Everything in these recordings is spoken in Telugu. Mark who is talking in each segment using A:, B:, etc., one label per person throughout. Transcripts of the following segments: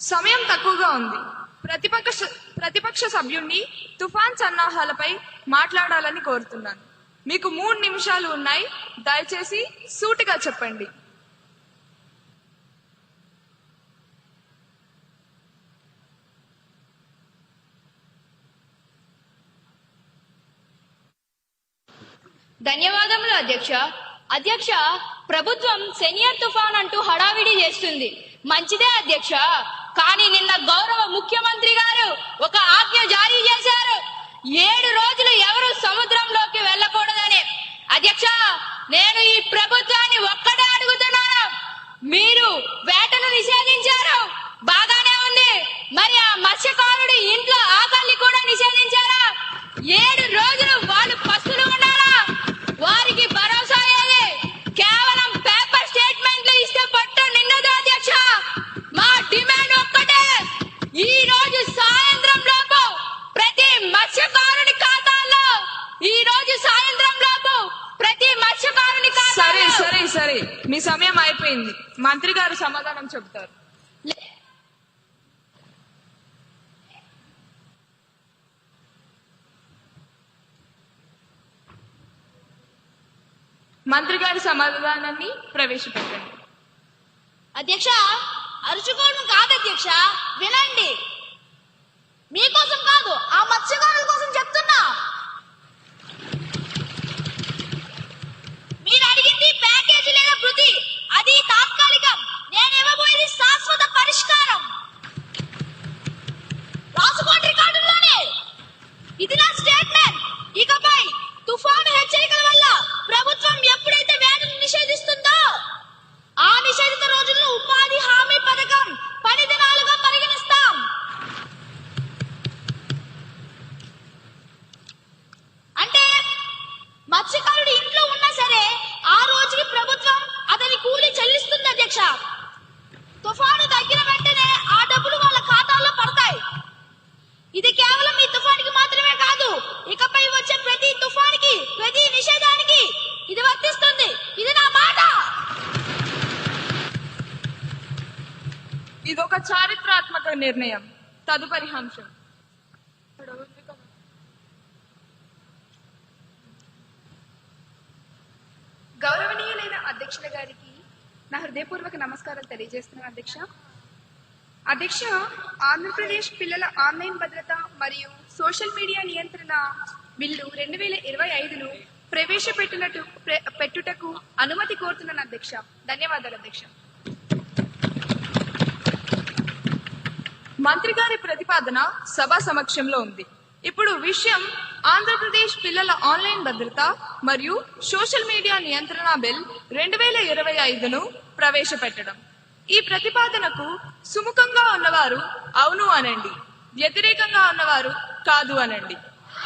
A: సమయం తక్కువగా ఉంది. ప్రతిపక్ష ప్రతిపక్ష సభ్యుణ్ణి తుఫాన్ సన్నాహాలపై మాట్లాడాలని కోరుతున్నాను. మీకు మూడు నిమిషాలు ఉన్నాయి. దయచేసి సూటిగా చెప్పండి.
B: ధన్యవాదములు అధ్యక్ష. అధ్యక్ష ప్రభుత్వం సెనియర్ తుఫాన్ అంటూ హడావిడి చేస్తుంది. మంచిదే అధ్యక్ష. కానీ నిన్న గౌరవ ముఖ్యమంత్రి గారు ఒక ఆజ్ఞ జారీ చేశారు. ఏడు రోజులు ఎవరు సముద్రంలోకి వెళ్ళకూడదని. అధ్యక్ష నేను ఈ ప్రభుత్వాన్ని ఒక్కటే అడుగుతున్నాను. మీరు వేటను నిషేధించారు. బాగానే ఉంది. మరి ఆ మత్స్యకారుడి ఇంట్లో ఆకలిని కూడా నిషేధించారా? ఏడు రోజులు వాళ్ళు పస్తులు ఉండాలా?
A: వారి మంత్రి గారు సమాధానం చెబుతారు. మంత్రి గారి సమాధానాన్ని ప్రవేశపెట్టండి.
B: అధ్యక్ష అరుచుకోవడం కాదు అధ్యక్ష వినండి. మీకోసం కాదు ఆ మత్స్యకారుల కోసం ఆ నిషేధిత రోజుల్లో ఉపాధి హామీ పథకం పని దినాలుగా పరిగణిస్తాం అంటే మత్స్యకారుడు ఇంట్లో ఉన్నా సరే ఆ రోజుకి ప్రభుత్వం అతని కూలి చెల్లిస్తుంది అధ్యక్ష తుఫాను తగ్గిన వెంటనే ఆ డబ్బులు వాళ్ళ ఖాతాల్లో పడతాయి ఇది కేవలం ఈ తుఫానికి మాత్రమే కాదు ఇకపై వచ్చే ప్రతి తుఫానికి ప్రతి నిషేధానికి ఇది వర్తిస్తుంది ఇది నా మాట
A: ఇదొక చారిత్రాత్మక నిర్ణయం. తదుపరి అంశం. గౌరవనీయులైన అధ్యక్షుల గారికి నా హృదయపూర్వక నమస్కారాలు తెలియజేస్తున్నాను అధ్యక్ష. అధ్యక్ష ఆంధ్రప్రదేశ్ పిల్లల ఆన్లైన్ భద్రత మరియు సోషల్ మీడియా నియంత్రణ బిల్లు రెండు వేల ఇరవై ఐదును ప్రవేశపెట్టినట్టు పెట్టుటకు అనుమతి కోరుతున్నాను అధ్యక్ష. ధన్యవాదాలు అధ్యక్ష. మంత్రి గారి ప్రతిపాదన సభ సమక్షంలో ఉంది. ఇప్పుడు విషయం ఆంధ్రప్రదేశ్ పిల్లల ఆన్లైన్ భద్రత మరియు సోషల్ మీడియా నియంత్రణ బిల్ రెండు వేల ఇరవై ఐదును ప్రవేశపెట్టడం. ఈ ప్రతిపాదనకు సుముఖంగా ఉన్నవారు అవును అనండి. వ్యతిరేకంగా ఉన్నవారు కాదు అనండి.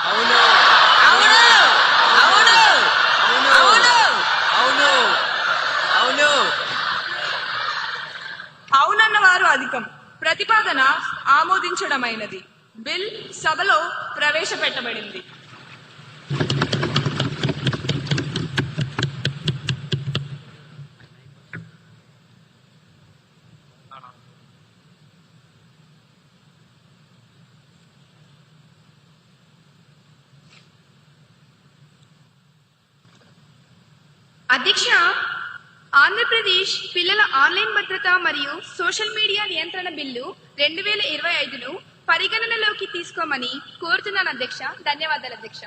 C: అవును. అవును. అవును. అవును. అవును. అవును.
A: అవునన్న వారు అధికం. ప్రతిపాదన ఆమోదించడమైనది. బిల్ సభలో ప్రవేశపెట్టబడింది. అధ్యక్ష ఆంధ్రప్రదేశ్ పిల్లల ఆన్లైన్ భద్రత మరియు సోషల్ మీడియా నియంత్రణ బిల్లు రెండు వేల ఇరవై ఐదును పరిగణనలోకి తీసుకోమని కోరుతున్నాను అధ్యక్ష. ధన్యవాదాలు అధ్యక్ష.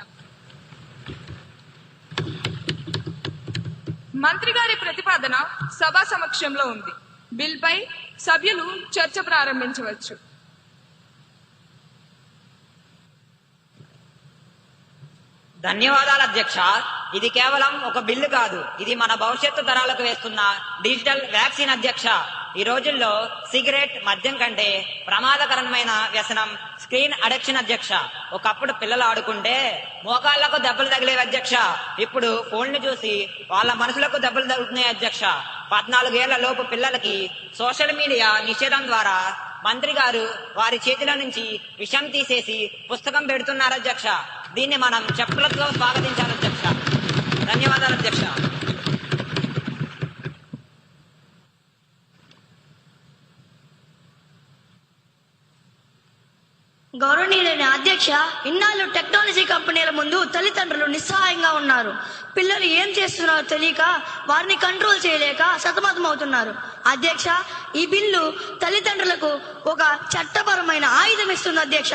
A: మంత్రి గారి ప్రతిపాదన సభా సమక్షంలో ఉంది. బిల్ పై సభ్యులు చర్చ ప్రారంభించవచ్చు.
C: ధన్యవాదాలు అధ్యక్ష. ఇది కేవలం ఒక బిల్లు కాదు. ఇది మన భవిష్యత్తు తరాలకు వేస్తున్న డిజిటల్ వ్యాక్సిన్ అధ్యక్ష. ఈ రోజుల్లో సిగరెట్ మద్యం కంటే ప్రమాదకరమైన వ్యసనం స్క్రీన్ అడిక్షన్ అధ్యక్ష. ఒకప్పుడు పిల్లలు ఆడుకుంటే మోకాళ్ళకు దెబ్బలు తగిలేవి అధ్యక్ష. ఇప్పుడు ఫోన్లు చూసి వాళ్ళ మనసులకు దెబ్బలు తగులుతున్నాయి అధ్యక్ష. పద్నాలుగేళ్ళ లోపు పిల్లలకి సోషల్ మీడియా నిషేధం ద్వారా మంత్రి గారు వారి చేతిలో నుంచి విషం తీసేసి పుస్తకం పెడుతున్నారు అధ్యక్ష. దీన్ని మనం చెప్పులతో స్వాగతించాలి అధ్యక్ష. ధన్యవాదాలు అధ్యక్ష.
D: గౌరవనీయులైన అధ్యక్ష ఇన్నాళ్ళు టెక్నాలజీ కంపెనీల ముందు తల్లిదండ్రులు నిస్సహాయంగా ఉన్నారు. పిల్లలు ఏం చేస్తున్నారో తెలియక వారిని కంట్రోల్ చేయలేక సతమతమవుతున్నారు. అధ్యక్ష ఈ బిల్లు తల్లిదండ్రులకు ఒక చట్టపరమైన ఆయుధం ఇస్తుంది అధ్యక్ష.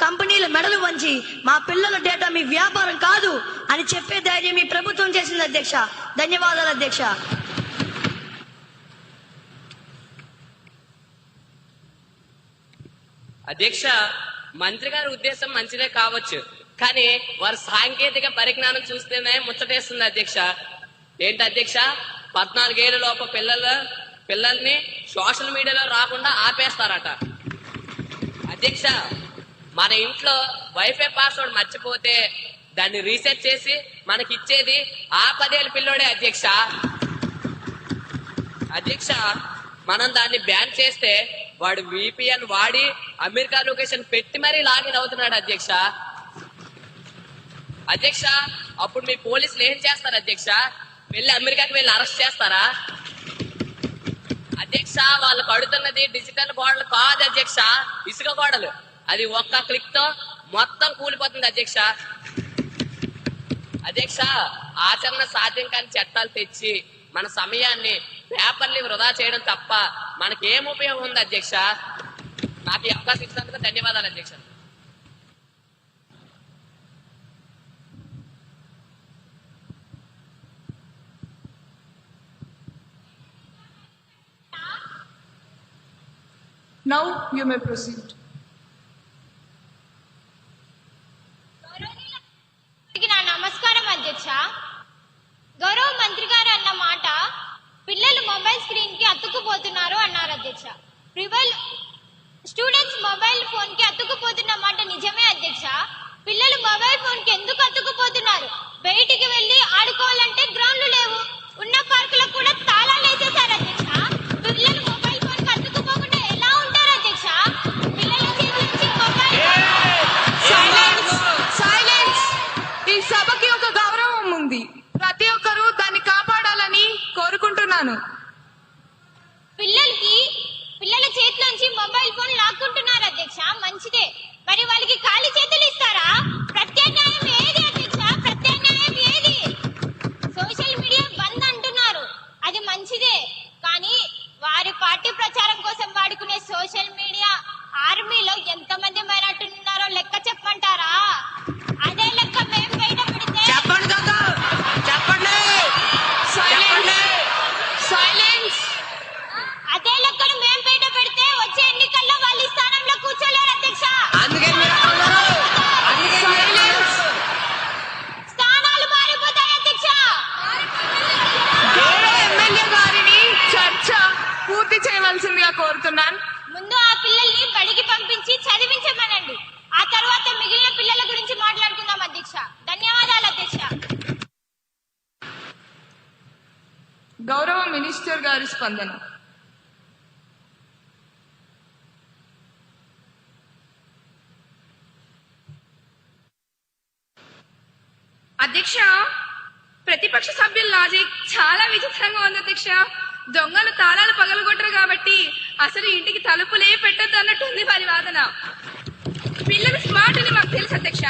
D: కంపెనీల మెడలు వంచి మా పిల్లల డేటా మీ వ్యాపారం కాదు అని చెప్పే ధైర్యం మీ ప్రభుత్వం చేసింది అధ్యక్ష. ధన్యవాదాలు అధ్యక్ష.
E: అధ్యక్ష మంత్రి గారి ఉద్దేశం మంచిదే కావచ్చు కానీ వారి సాంకేతిక పరిజ్ఞానం చూస్తేనే ముచ్చటేస్తుంది అధ్యక్ష. ఏంటి అధ్యక్ష? పద్నాలుగేళ్ళ లోపు పిల్లల పిల్లల్ని సోషల్ మీడియాలో రాకుండా ఆపేస్తారట. అధ్యక్ష మన ఇంట్లో వైఫై పాస్వర్డ్ మర్చిపోతే దాన్ని రీసెట్ చేసి మనకి ఇచ్చేది ఆ పదేళ్ళ పిల్లోడే అధ్యక్ష. అధ్యక్ష మనం దాన్ని బ్యాన్ చేస్తే వాడు విపిఎన్ వాడి అమెరికా లొకేషన్ పెట్టి మరీ లాగిన్ అవుతున్నాడు అధ్యక్ష. అధ్యక్ష అప్పుడు మీ పోలీసులు ఏం చేస్తారు అధ్యక్ష? వెళ్ళి అమెరికాకి వెళ్ళి అరెస్ట్ చేస్తారా? అధ్యక్ష వాళ్ళు కడుతున్నది డిజిటల్ గోడలు కాదు అధ్యక్ష ఇసుక గోడలు. అది ఒక్క క్లిక్తో మొత్తం కూలిపోతుంది అధ్యక్ష. అధ్యక్ష ఆచరణ సాధ్యం కాని చట్టాలు తెచ్చి మన సమయాన్ని పేపర్లు వృధా చేయడం తప్ప మనకేం ఉపయోగం ఉంది అధ్యక్ష? నాకు ఈ అవకాశం ఇచ్చినందుకు ధన్యవాదాలు అధ్యక్ష.
F: Now you may proceed.
G: అందరికీ నా నమస్కారం అధ్యక్ష గౌరవ మంత్రి గారు అన్న మాట పిల్లలు మొబైల్ స్క్రీన్కి అతుక్కుపోతున్నారు అన్నారు అధ్యక్ష ప్రివల్ స్టూడెంట్స్ మొబైల్ ఫోన్కి అతుక్కుపోతున్న మాట నిజమే అధ్యక్ష. పిల్లలు మొబైల్ ఫోన్కి ఎందుకు అతుక్కుపోతున్నారు? బయటికి వెళ్ళి ఆడుకోవాలంటే గ్రౌండ్లు లేవు. ఉన్న పార్కులకు కూడా తాళాలు వేసేశారు అధ్యక్ష. పిల్లలు మొబైల్ ఫోన్కి అతుక్కుపోకుండా ఎలా ఉంటారు అధ్యక్ష? పిల్లల చేతి మొబైల్
F: సైలెన్స్ సైలెన్స్ ఈ సభకి ఒక గౌరవం ఉంది. ప్రతి ఒక్కరూ దాన్ని కాపాడాలని కోరుకుంటున్నాను.
G: చేతిలోంచి మొబైల్ ఫోన్ లాక్కుంటున్నారు అధ్యక్ష మంచిదే. మరి వాళ్ళకి ఖాళీ చేతులు ఇస్తారా? ప్రత్యామ్నాయం ఏది అధ్యక్ష? ప్రత్యామ్నాయం ఏది? సోషల్ మీడియా బంద్ అంటున్నారు. అది మంచిదే. కానీ వారి పార్టీ ప్రచారం కోసం వాడుకునే సోషల్ మీడియా ఆర్మీలో ఎంతమంది మైనార్టీలు ఉన్నారో లెక్క చెప్పమంటారా అదే లెక్క మేము బయట పెడితే
C: చెప్పండి డాక్టర్ చెప్పండి చెప్పండి
F: సైలెన్స్
G: అదే లెక్కను మేము బయట పెడితే వచ్చే ఎన్నికల్లో వాళ్ళు ఈ స్థానంలో కూర్చోలేరు అధ్యక్ష
C: అందుకే మీరు అక్కడ ఉన్నారు. అందుకే మీరు అక్కడ ఉన్నారు.
G: స్థానాలు మారిపోతాయి అధ్యక్ష
F: గౌరవ ఎమ్మెల్యే గారిని చర్చ పూర్తి చేయవలసిందిగా కోరుతున్నాను
G: ముందు ఆ పిల్లల్ని బడికి పంపించి చదివించమనండి ఆ తర్వాత మిగిలిన పిల్లల గురించి మాట్లాడుకుందాం అధ్యక్ష ధన్యవాదాలు అధ్యక్ష
F: గౌరవ మినిస్టర్ గారి స్పందన. అధ్యక్ష ప్రతిపక్ష సభ్యుల లాజిక్ చాలా విచిత్రంగా ఉంది అధ్యక్ష. దొంగలు తాళాలు పగలగొట్టరు కాబట్టి అసలు ఇంటికి తలుపులే పెట్టద్దు అన్నట్టుంది వారి వాదన. పిల్లలు స్మార్ట్ అని మాకు తెలుసు అధ్యక్ష.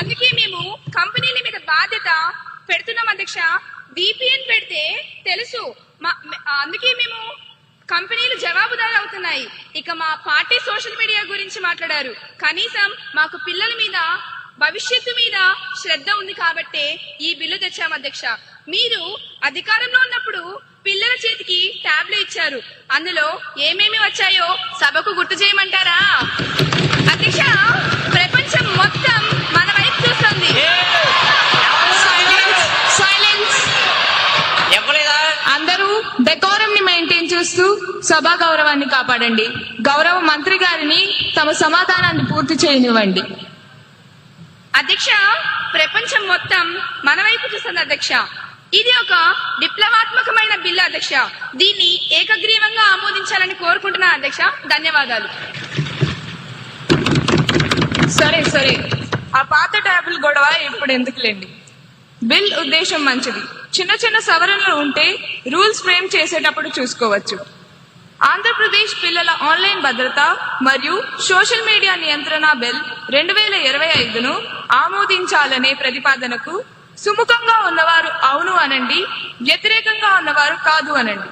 F: అందుకే మేము కంపెనీల మీద బాధ్యత పెడుతున్నాం అధ్యక్ష. విపిఎన్ పెడితే తెలుసు. మా- అందుకే మేము కంపెనీలు జవాబుదారు అవుతున్నాయి ఇక మా పార్టీ సోషల్ మీడియా గురించి మాట్లాడారు. కనీసం మాకు పిల్లల మీద భవిష్యత్తు మీద శ్రద్ధ ఉంది కాబట్టే ఈ బిల్లు తెచ్చాం అధ్యక్ష. మీరు అధికారంలో ఉన్నప్పుడు పిల్లల చేతికి ట్యాబ్లు ఇచ్చారు. అందులో ఏమేమి వచ్చాయో సభకు గుర్తు చేయమంటారా? అధ్యక్ష ప్రపంచం మొత్తం మన వైపు చూస్తుంది సైలెన్స్ సైలెన్స్
C: ఇవ్వలేదా
A: అందరూ డెకోరం ని మెయింటైన్ చేస్తూ సభా గౌరవాన్ని కాపాడండి. గౌరవ మంత్రి గారిని తమ సమాధానాన్ని పూర్తి చేయనివ్వండి.
F: అధ్యక్ష ప్రపంచం మొత్తం మన వైపు చూస్తుంది అధ్యక్ష. ఇది ఒక విప్లవాత్మకమైన బిల్లు అధ్యక్ష. దీన్ని ఏకగ్రీవంగా ఆమోదించాలని కోరుకుంటున్నాను అధ్యక్ష. ధన్యవాదాలు.
A: సరే సరే. ఆ పాత ట్యాబుల్ గొడవ ఇప్పుడు ఎందుకులేండి? బిల్ ఉద్దేశం మంచిది. చిన్న చిన్న సవరణలు ఉంటే రూల్స్ ఫ్రేమ్ చేసేటప్పుడు చూసుకోవచ్చు. ఆంధ్రప్రదేశ్ పిల్లల ఆన్లైన్ భద్రత మరియు సోషల్ మీడియా నియంత్రణ బిల్ రెండు వేల ఇరవై ఐదును ఆమోదించాలనే ప్రతిపాదనకు సుముఖంగా ఉన్నవారు అవును అనండి వ్యతిరేకంగా ఉన్నవారు కాదు అనండి.